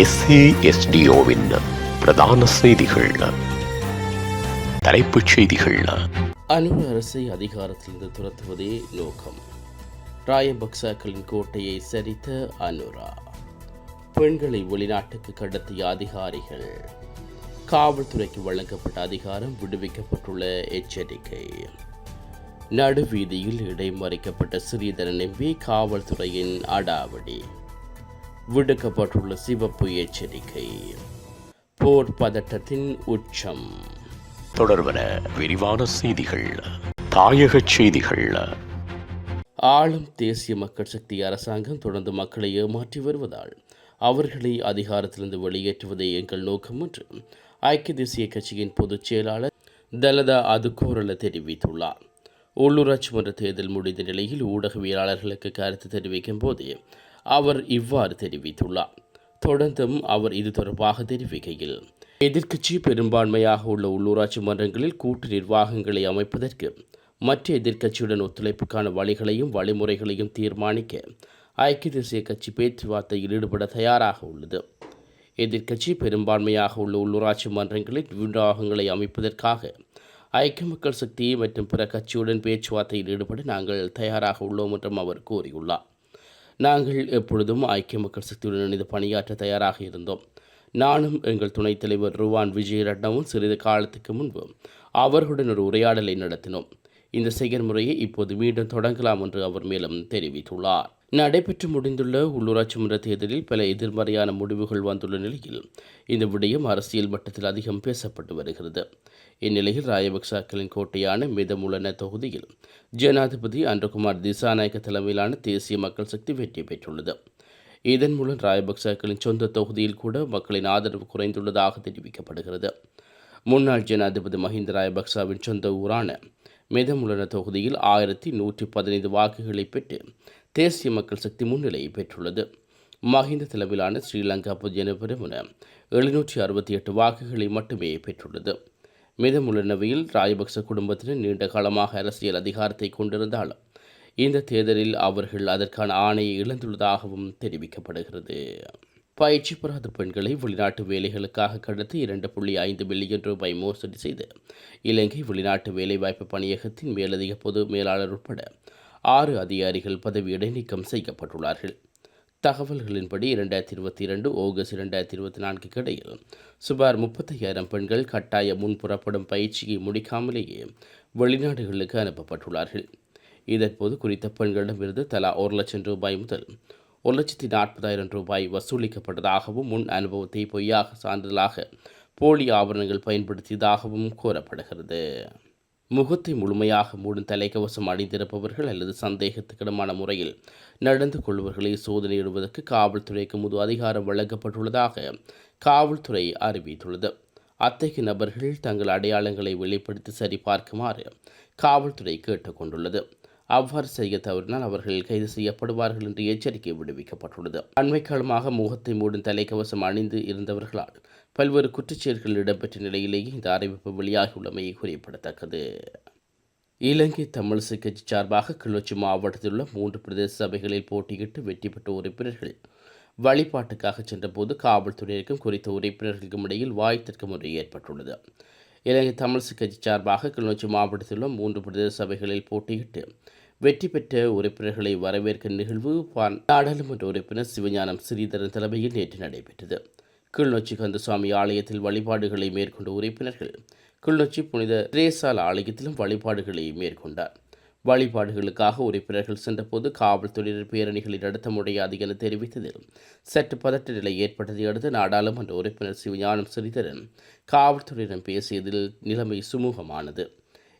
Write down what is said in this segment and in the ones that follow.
எஸ்ஏஎஸ்டிஓவின் பிரதான செய்திகள். தலைப்புச் செய்திகள். அனுர அரசை அதிகாரத்திலிருந்து துரத்துவதே நோக்கம். ராயபக்சாக்களின் கோட்டையை சரித்த அனுரா. பெண்களை வெளிநாட்டுக்கு கடத்திய அதிகாரிகள். காவல்துறைக்கு வழங்கப்பட்ட அதிகாரம் விடுவிக்கப்பட்டுள்ள எச்சரிக்கை. நடுவீதியில் இடைமறிக்கப்பட்ட சிறிதரன் எம்பி காவல்துறையின் அடாவடி. விடுக்கப்பட்டுள்ள சிவப்பு எச்சரிக்கை. போர் பதட்டத்தின் உச்சம். தொடர்வன விரிவான செய்திகள் தாயகச் செய்திகள். ஆளும் தேசிய மக்கள் சக்தி அரசாங்கம் தொடர்ந்து மக்களை ஏமாற்றி வருவதால் அவர்களை அதிகாரத்திலிருந்து வெளியேற்றுவதே எங்கள் நோக்கம் என்று ஐக்கிய தேசிய கட்சியின் பொதுச் செயலாளர் தலதா அதுகோரல தெரிவித்துள்ளார். உள்ளூராட்சி மன்ற தேர்தல் முடிந்த நிலையில் ஊடகவியலாளர்களுக்கு கருத்து தெரிவிக்கும் போதே அவர் இவ்வாறு தெரிவித்துள்ளார். தொடர்ந்தும் அவர் இது தொடர்பாக தெரிவிக்கையில் எதிர்க்கட்சி பெரும்பான்மையாக உள்ள உள்ளூராட்சி மன்றங்களில் கூட்டு நிர்வாகங்களை அமைப்பதற்கு மற்ற எதிர்க்கட்சியுடன் ஒத்துழைப்புக்கான வழிகளையும் வழிமுறைகளையும் தீர்மானிக்க ஐக்கிய தேசிய கட்சி பேச்சுவார்த்தையில் ஈடுபட தயாராக உள்ளது. எதிர்க்கட்சி பெரும்பான்மையாக உள்ள உள்ளூராட்சி மன்றங்களில் நிர்வாகங்களை அமைப்பதற்காக ஐக்கிய மக்கள் சக்தி மற்றும் பிற கட்சியுடன் பேச்சுவார்த்தையில் ஈடுபட நாங்கள் தயாராக உள்ளோம் என்றும் அவர் கூறியுள்ளார். நாங்கள் எப்பொழுதும் ஐக்கிய மக்கள் சக்தியுடன் இணைந்து பணியாற்ற தயாராக இருந்தோம். நானும் எங்கள் துணைத் தலைவர் ருவான் விஜயரட்னவும் சிறிது காலத்துக்கு முன்பு அவர்களுடன் ஒரு உரையாடலை நடத்தினோம். இந்த செயல்முறையை இப்போது மீண்டும் தொடங்கலாம் என்று அவர் மேலும் தெரிவித்துள்ளார். நடைபெற்று முடிந்துள்ள உள்ளூராட்சி மன்ற தேர்தலில் பல எதிர்மறையான முடிவுகள் வந்துள்ள நிலையில் இந்த விடயம் அரசியல் மட்டத்தில் அதிகம் பேசப்பட்டு வருகிறது. இந்நிலையில் ராயபக்சாக்களின் கோட்டையான மிதமுலன தொகுதியில் ஜனாதிபதி அன்றகுமார் திசாநாயக்க தலைமையிலான தேசிய மக்கள் சக்தி வெற்றி பெற்றுள்ளது. இதன் மூலம் ராயபக்சாக்களின் சொந்த தொகுதியில் கூட மக்களின் ஆதரவு குறைந்துள்ளதாக தெரிவிக்கப்படுகிறது. முன்னாள் ஜனாதிபதி மஹிந்த ராயபக்சாவின் சொந்த ஊரான மிதமுலன தொகுதியில் ஆயிரத்தி நூற்றி பதினைந்து வாக்குகளை பெற்று தேசிய மக்கள் சக்தி முன்னிலையை பெற்றுள்ளது. மஹிந்த தலைமையிலான ஸ்ரீலங்கா பொதுஜன பெருமன எழுநூற்றி அறுபத்தி எட்டு வாக்குகளை மட்டுமே பெற்றுள்ளது. மிதமுள்ளனவையில் ராஜபக்ச குடும்பத்தினர் நீண்ட காலமாக அரசியல் அதிகாரத்தை கொண்டிருந்தாலும் இந்த தேர்தலில் அவர்கள் அதற்கான ஆணையை இழந்துள்ளதாகவும் தெரிவிக்கப்படுகிறது. பயிற்சி பெறாத பெண்களை வெளிநாட்டு வேலைகளுக்காக கடத்தி இரண்டு புள்ளி ஐந்து பில்லியன் ரூபாய் மோசடி செய்து இலங்கை வெளிநாட்டு வேலைவாய்ப்பு பணியகத்தின் மேலதிக பொது மேலாளர் உட்பட ஆறு அதிகாரிகள் பதவி இடைநீக்கம் செய்யப்பட்டுள்ளார்கள். தகவல்களின்படி இரண்டாயிரத்தி இருபத்தி இரண்டு ஆகஸ்ட் இரண்டாயிரத்தி இருபத்தி நான்குக்கு இடையில் சுமார் முப்பத்தையாயிரம் பெண்கள் கட்டாய முன் புறப்படும் பயிற்சியை முடிக்காமலேயே வெளிநாடுகளுக்கு அனுப்பப்பட்டுள்ளார்கள். இதன்போது குறித்த பெண்களிடமிருந்து தலா ஒரு லட்சம் ரூபாய் முதல் ஒரு லட்சத்தி நாற்பதாயிரம் ரூபாய் வசூலிக்கப்பட்டதாகவும் முன் அனுபவத்தை பொய்யாக சான்றிதழாக போலி ஆவணங்கள் பயன்படுத்தியதாகவும் கூறப்படுகிறது. முகத்தை முழுமையாக மூடும் தலைக்கவசம் அணிந்திருப்பவர்கள் அல்லது சந்தேகத்துக்கிடமான முறையில் நடந்து கொள்வர்களை சோதனையிடுவதற்கு காவல்துறைக்கு முது அதிகாரம் வழங்கப்பட்டுள்ளதாக காவல்துறை அறிவித்துள்ளது. அத்தகைய நபர்கள் தங்கள் அடையாளங்களை வெளிப்படுத்தி சரிபார்க்குமாறு காவல்துறை கேட்டுக்கொண்டுள்ளது. அவ்வாறு செய்ய தவறினால் அவர்கள் கைது செய்யப்படுவார்கள் என்று எச்சரிக்கை விடுவிக்கப்பட்டுள்ளது. அண்மைக்காலமாக முகத்தை மூடும் தலைக்கவசம் அணிந்து இருந்தவர்களால் பல்வேறு குற்றச்செயல்கள் இடம்பெற்ற நிலையிலேயே இந்த அறிவிப்பு வெளியாகியுள்ளமை குறிப்பிடத்தக்கது. இலங்கை தமிழிசை கட்சி சார்பாக கிளர்ச்சி மாவட்டத்தில் உள்ள மூன்று பிரதேச சபைகளில் போட்டியிட்டு வெற்றி பெற்ற உறுப்பினர்கள் வழிபாட்டுக்காக சென்றபோது காவல்துறையினருக்கும் குறித்த உறுப்பினர்களுக்கும் இடையில் வாய்த்திற்கு முறை ஏற்பட்டுள்ளது. இலங்கை தமிழிசை கட்சி சார்பாக கிளிநொச்சி மாவட்டத்தில் உள்ள மூன்று பிரதேச சபைகளில் போட்டியிட்டு வெற்றி பெற்ற உறுப்பினர்களை வரவேற்கும் நிகழ்வு நாடாளுமன்ற உறுப்பினர் சிவஞானம் ஸ்ரீதரன் தலைமையில் நேற்று நடைபெற்றது. கிளிநொச்சி கந்தசுவாமி ஆலயத்தில் வழிபாடுகளை மேற்கொண்ட உறுப்பினர்கள் கிளிநொச்சி புனித ரேசால் ஆலயத்திலும் வழிபாடுகளை மேற்கொண்டார். வழிபாடுகளுக்காக உறுப்பினர்கள் சென்றபோது காவல்துறையினர் பேரணிகளை நடத்த முடியாது என தெரிவித்ததில் சற்று பதட்ட நிலை ஏற்பட்டதை அடுத்து நாடாளுமன்ற உறுப்பினர் சிவஞானம் ஸ்ரீதரன் காவல்துறையினர் பேசியதில் நிலைமை சுமூகமானது.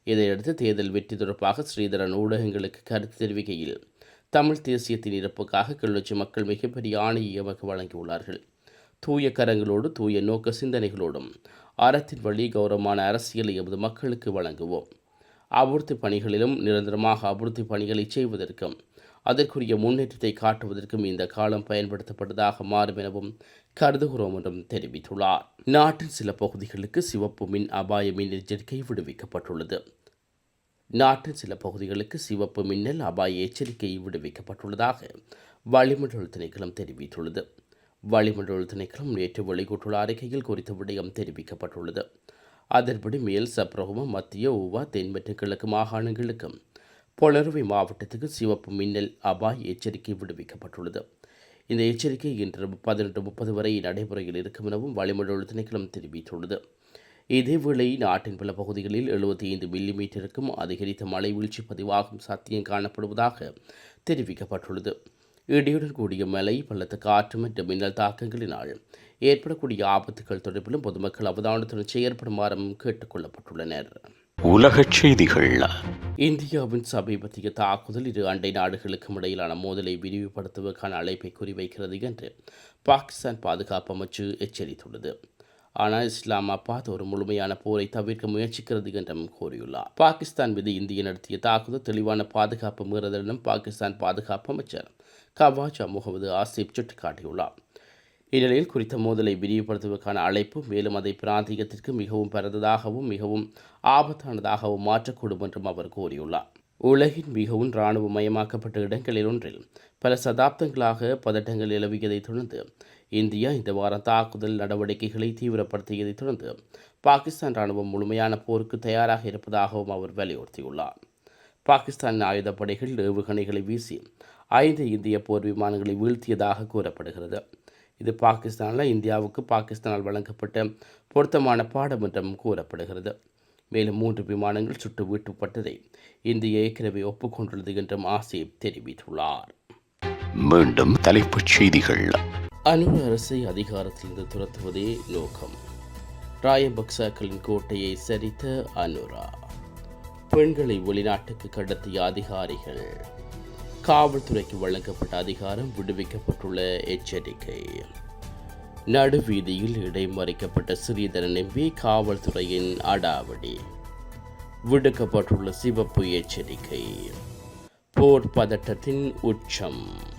இதையடுத்து தேர்தல் வெற்றி தொடர்பாக ஸ்ரீதரன் ஊடகங்களுக்கு கருத்து தெரிவிக்கையில் தமிழ் தேசியத்தின் இறப்புக்காக கிளிநொச்சி மக்கள் மிகப்பெரிய ஆணையை எமக்கு வழங்கியுள்ளார்கள். தூய கரங்களோடு தூய நோக்க சிந்தனைகளோடும் அறத்தின் வழி கௌரவமான அரசியலை எமது மக்களுக்கு வழங்குவோம். அபிவிருத்தி பணிகளிலும் நிரந்தரமாக அபிவிருத்தி பணிகளை செய்வதற்கும் அதற்குரிய முன்னேற்றத்தை காட்டுவதற்கும் இந்த காலம் பயன்படுத்தப்பட்டதாக மாறும் எனவும் கருதுகிறோம் என்றும் தெரிவித்துள்ளார். நாட்டின் சில பகுதிகளுக்கு சிவப்பு மின் அபாய மின் எச்சரிக்கை விடுவிக்கப்பட்டுள்ளது. நாட்டின் சில பகுதிகளுக்கு சிவப்பு மின்னல் அபாய எச்சரிக்கை விடுவிக்கப்பட்டுள்ளதாக வளிமண்டல திணைக்களம் தெரிவித்துள்ளது. வளிமண்டல திணைக்களம் நேற்று வெளியிட்டுள்ள அறிக்கையில் குறித்த விடயம் தெரிவிக்கப்பட்டுள்ளது. அதன்படி மேல் சப்ரகம மத்திய ஊவா தென் மற்றும் கிழக்கு மாகாணங்களுக்கும் பொலருவை மாவட்டத்துக்கு சிவப்பு மின்னல் அபாய் எச்சரிக்கை விடுவிக்கப்பட்டுள்ளது. இந்த எச்சரிக்கை இன்று பதினெட்டு முப்பது வரை நடைமுறையில் இருக்கும் எனவும் வளிமண்டல திணைக்களம் தெரிவித்துள்ளது. இதேவேளை நாட்டின் பல பகுதிகளில் எழுபத்தி ஐந்து மில்லி மீட்டருக்கும் அதிகரித்த மழை வீழ்ச்சி பதிவாகும் சாத்தியம் காணப்படுவதாக தெரிவிக்கப்பட்டுள்ளது. இடியுடன் கூடிய மழை பலத்த காற்று மற்றும் மின்னல் தாக்கங்களினால் ஏற்படக்கூடிய ஆபத்துகள் தொடர்பிலும் பொதுமக்கள் அவதானத்துடன் செயற்படுமாறும் கேட்டுக் கொள்ளப்பட்டுள்ளனர். உலகச் செய்திகள். இந்தியாவின் சமீபத்திய தாக்குதல் இரு அண்டை நாடுகளுக்கும் இடையிலான மோதலை விரிவுபடுத்துவதற்கான அழைப்பை குறிவைக்கிறது என்று பாகிஸ்தான் பாதுகாப்பு அமைச்சு எச்சரித்துள்ளது. ஆனால் இஸ்லாமாபாத் ஒரு முழுமையான போரை தவிர்க்க முயற்சிக்கிறது என்றும் கூறியுள்ளார். பாகிஸ்தான் மீது இந்திய நடத்திய தாக்குதல் தெளிவான பாதுகாப்பு மீறுதலும் பாகிஸ்தான் பாதுகாப்பு அமைச்சர் கவாஜா முகமது ஆசிப் சுட்டிக்காட்டியுள்ளார். இந்நிலையில் குறித்த மோதலை விரிவுபடுத்துவதற்கான அழைப்பு மேலும் அதை பிராந்தியத்திற்கு மிகவும் பரந்ததாகவும் மிகவும் ஆபத்தானதாகவும் மாற்றக்கூடும் என்றும் அவர் கூறியுள்ளார். உலகின் மிகவும் இராணுவமயமாக்கப்பட்ட இடங்களில் ஒன்றில் பல சதாப்தங்களாக பதட்டங்கள் நிலவியதைத் தொடர்ந்து இந்தியா இந்த வாரம் தாக்குதல் நடவடிக்கைகளை தீவிரப்படுத்தியதைத் தொடர்ந்து பாகிஸ்தான் ராணுவம் முழுமையான போருக்கு தயாராக இருப்பதாகவும் அவர் வலியுறுத்தியுள்ளார். பாகிஸ்தான் ஆயுதப்படைகள் ஏவுகணைகளை வீசி ஐந்து இந்திய போர் விமானங்களை வீழ்த்தியதாக கூறப்படுகிறது. இது பாகிஸ்தானில் இந்தியாவுக்கு பாகிஸ்தானால் வழங்கப்பட்ட பொருத்தமான பாடம் என்றும் கூறப்படுகிறது. மேலும் மூன்று விமானங்கள் சுட்டு வீட்டுப்பட்டதை இந்திய ஏற்கனவே ஒப்புக்கொண்டுள்ளது என்றும் ஆசிப் தெரிவித்துள்ளார். மீண்டும் தலைப்புச் செய்திகள். அனுர அரசை அதிகாரத்திலிருந்து துரத்துவதே நோக்கம் ராயபக்சாக்களின் கோட்டையை சரித்த அனுரா. பெண்களை வெளிநாட்டுக்கு கடத்திய அதிகாரிகள். காவல்துறைக்கு வழங்கப்பட்ட அதிகாரம் விடுவிக்கப்பட்டுள்ள எச்சரிக்கை. நடுவீதியில் இடைமறிக்கப்பட்ட ஸ்ரீதரன் எம்பி காவல்துறையின் அடாவடி. விடுக்கப்பட்டுள்ள சிவப்பு எச்சரிக்கை. போர் பதட்டத்தின் உச்சம்.